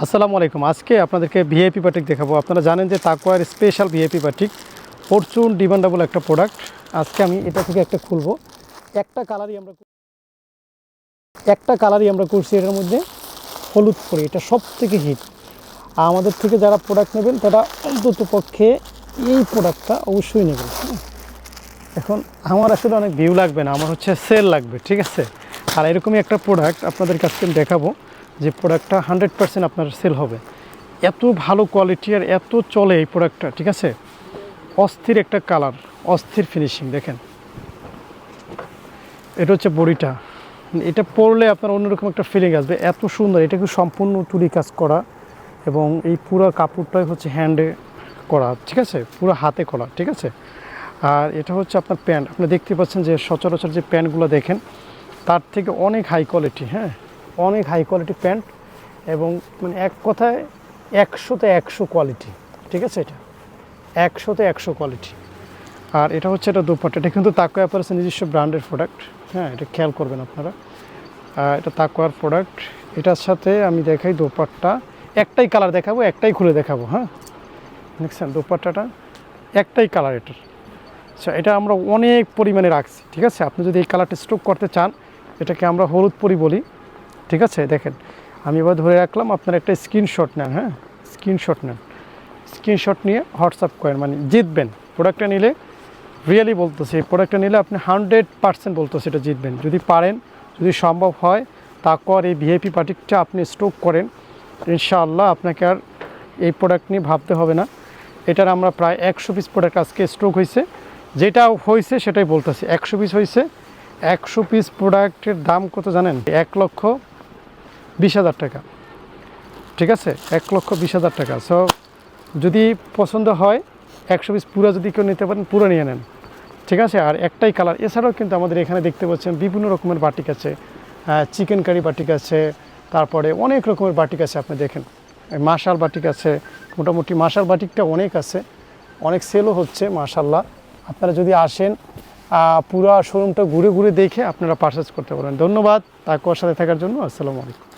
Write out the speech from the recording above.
আসসালামু আলাইকুম। আজকে আপনাদেরকে ভিআইপি বাটিক দেখাবো। আপনারা জানেন যে তাকওয়ার special VIP batik fortune demandable একটা প্রোডাক্ট আজকে আমি এটা থেকে একটা খুলবো। একটা কালারই আমরা একটা কালারই আমরা করছি এটার মধ্যে হলুদ করে। এটা সব থেকে হিট আমাদের থেকে যারা প্রোডাক্ট নেবেন, তারা অন্তত পক্ষে এই প্রোডাক্টটা অবশ্যই নেবেন? এখন আমার আসলে অনেক ভিউ লাগবে না, আমার হচ্ছে সেল লাগবে, ঠিক আছে? আর এরকমই একটা প্রোডাক্ট আপনাদের কাছে আমি দেখাবো। যে প্রোডাক্টটা হান্ড্রেড পার্সেন্ট আপনার সেল হবে। এত ভালো কোয়ালিটি আর এত চলে এই প্রোডাক্টটা ঠিক আছে? অস্থির একটা কালার অস্থির ফিনিশিং দেখেন। এটা হচ্ছে বড়িটা। এটা পরলে আপনার অন্যরকম একটা ফিলিং আসবে। এত সুন্দর, এটা কিন্তু সম্পূর্ণ তুলি কাজ করা এবং এই পুরো কাপড়টাই হচ্ছে হ্যান্ডে করা, ঠিক আছে? পুরো হাতে করা, ঠিক আছে? আর এটা হচ্ছে আপনার প্যান্ট আপনি দেখতে পাচ্ছেন যে সচরাচর যে প্যান্টগুলো দেখেন, তার থেকে অনেক হাই কোয়ালিটি হ্যাঁ? অনেক হাই কোয়ালিটি প্যান্ট এবং মানে এক কথায় একশোতে একশো কোয়ালিটি ঠিক আছে এটা? একশোতে একশো কোয়ালিটি আর এটা হচ্ছে এটা দুপাট্টা, এটা কিন্তু তাকুয়া অ্যাপারেসের নিজস্ব ব্র্যান্ডের প্রোডাক্ট হ্যাঁ এটা খেয়াল করবেন আপনারা। এটা তাকুয়ার প্রোডাক্ট এটার সাথে আমি দেখাই দোপাট্টা, একটাই কালার দেখাবো, একটাই খুলে দেখাবো হ্যাঁ? দেখছেন দোপাট্টাটা? একটাই কালার এটার। আচ্ছা এটা আমরা অনেক পরিমাণে রাখছি, ঠিক আছে? আপনি যদি এই কালারটা স্টক করতে চান, এটাকে আমরা হলুদ পরি বলি। ঠিক আছে? দেখেন, আমি এবার ধরে রাখলাম, আপনার একটা স্ক্রিনশট নেন হ্যাঁ? স্ক্রিনশট নেন। স্ক্রিনশট নিয়ে হোয়াটসঅ্যাপ করেন মানে জিতবেন। প্রোডাক্টটা নিলে রিয়েলি বলতেছি, এই প্রোডাক্টটা নিলে আপনি হান্ড্রেড পার্সেন্ট বলতেছে এটা জিতবেন। যদি পারেন, যদি সম্ভব হয়, তারপর এই ভিআইপি পার্টিটা আপনি স্টক করেন, ইনশাআল্লাহ আপনাকে আর এই প্রোডাক্ট নিয়ে ভাবতে হবে না। এটার আমরা প্রায় একশো পিস প্রোডাক্ট আজকে স্টক হয়েছে যেটা হয়েছে সেটাই বলতেছি। একশো পিস হয়েছে একশো পিস প্রোডাক্টের দাম কত জানেন? এক লক্ষ বিশ হাজার টাকা। ঠিক আছে? এক লক্ষ বিশ হাজার টাকা। সো যদি পছন্দ হয়, একশো পিস পুরো যদি কেউ নিতে পারেন, পুরো নিয়ে নেন। ঠিক আছে? আর একটাই কালার এছাড়াও কিন্তু আমাদের এখানে দেখতে পাচ্ছেন বিভিন্ন রকমের বাটিক আছে। চিকেন কারি বাটিক আছে, তারপরে অনেক রকমের বাটিক আছে, আপনি দেখেন। মাশাল বাটিক আছে, মোটামুটি মাশাল বাটিকটা অনেক আছে, অনেক সেলও হচ্ছে, মাশাল্লাহ। আপনারা যদি আসেন পুরো শোরুমটা ঘুরে ঘুরে দেখে আপনারা পারচেস করতে পারেন। ধন্যবাদ তাকুয়ার সাথে থাকার জন্য, আসসালামু আলাইকুম।